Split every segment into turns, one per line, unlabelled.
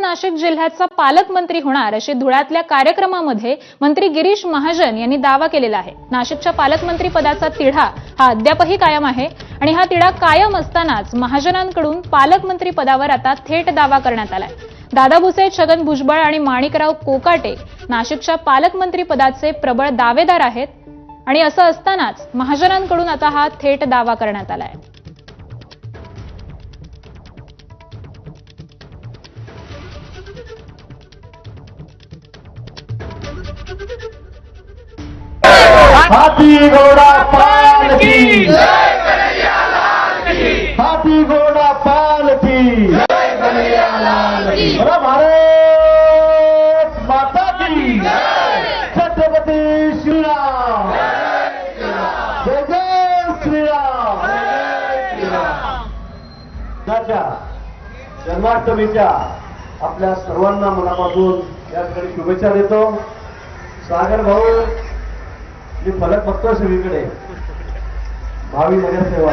नाशिक जिल्ह्याचा पालकमंत्री होणार अशी धुळ्यातल्या कार्यक्रमामध्ये मंत्री गिरीश महाजन यांनी दावा केलेला आहे. नाशिकच्या पालकमंत्री पदाचा तिढा हा अद्यापही कायम आहे आणि हा तिढा कायम असतानाच महाजनांकडून पालकमंत्री पदावर आता थेट दावा करण्यात आलाय. दादा भुसे छगन भुजबळ आणि माणिकराव कोकाटे नाशिकच्या पालकमंत्री पदाचे प्रबळ दावेदार आहेत आणि असं असतानाच महाजनांकडून आता हा थेट दावा करण्यात आलाय.
हाथी घोड़ा पाल की हाथी घोड़ा पाल की भारत माता की। छत्रपती श्रीराम। जय जय श्रीराम। त्याच्या जन्माष्टमीच्या आपल्या सर्वांना मनापासून या ठिकाणी शुभेच्छा देतो. सागर भाऊ मी फलक बघतोय सगळीकडे. भावी नगरसेवा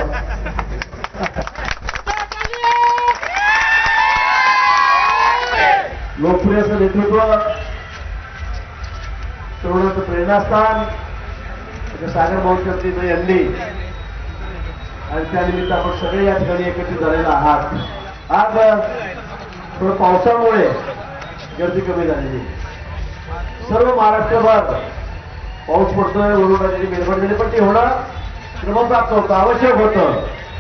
लोकप्रिय असं नेतृत्व. तरुणाचं प्रेरणास्थान. त्याच्या सागर भाऊच्या न यांनी. आणि त्यानिमित्त आपण सगळे या ठिकाणी एकत्रित झालेला आहात. आज थोडं पावसामुळे गर्दी कमी झालेली. सर्व महाराष्ट्रभर पाऊस पडतोय वरुणाची मेलबंडणी पण ती होणं क्रमप्राप्त होतं आवश्यक होतं.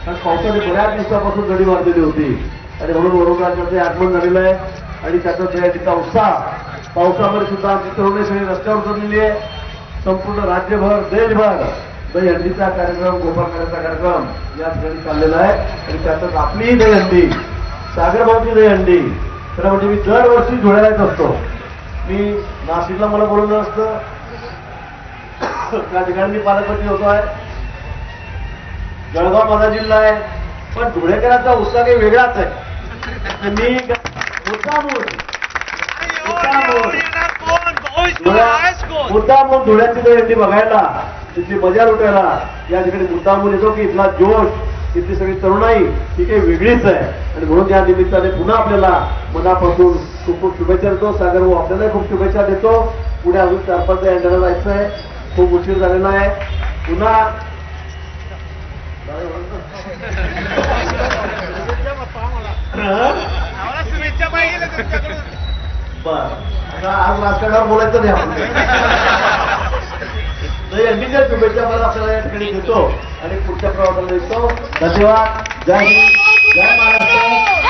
कारण पावसाने बऱ्याच दिवसापासून गडी वाढलेली होती. आणि म्हणून वरुणाचे आगमन झालेलं आहे आणि त्याचा दयाचा उत्साह पावसामध्ये सुद्धा आमची तरुणी सगळी रस्त्यावर उतरलेली आहे. संपूर्ण राज्यभर देशभर दहीहंडीचा कार्यक्रम गोपाळकरांचा कार्यक्रम या ठिकाणी चाललेला आहे. आणि त्यातच आपलीही दहीहंडी सागरभाऊची दहीहंडी. खरं म्हणजे मी दरवर्षी धुळ्याला येत असतो. मी नाशिकला मला बोलवलं असतं. त्या ठिकाणी मी पालकमंत्री होतो आहे. जळगाव माझा जिल्हा आहे. पण धुळेकरांचा उत्साह काही वेगळाच आहे. मी मुद्दामून मुद्दामून धुळ्या- मुद्दामून धुळ्याची दहीहंडी बघायला तिथली मजा लुटायला या ठिकाणी मुद्दामून येतो की इथला जोश इथली सगळी तरुणाई ही काही वेगळीच आहे. आणि म्हणून या निमित्ताने पुन्हा आपल्याला मनापासून खूप खूप शुभेच्छा देतो. सागर भाऊ आपल्याला खूप शुभेच्छा देतो. पुढे अजून चार पाच एंडला जायचं आहे. खूप उशीर झालेला आहे. पुन्हा
शुभेच्छा पाहिजे
बर. आता आज राजकारणावर बोलायचं नाही आपण नाही जर शुभेच्छा मला आपल्याला या ठिकाणी देतो आणि पुढच्या प्रवासाला देतो. धन्यवाद. जय हिंद. जय महाराष्ट्र.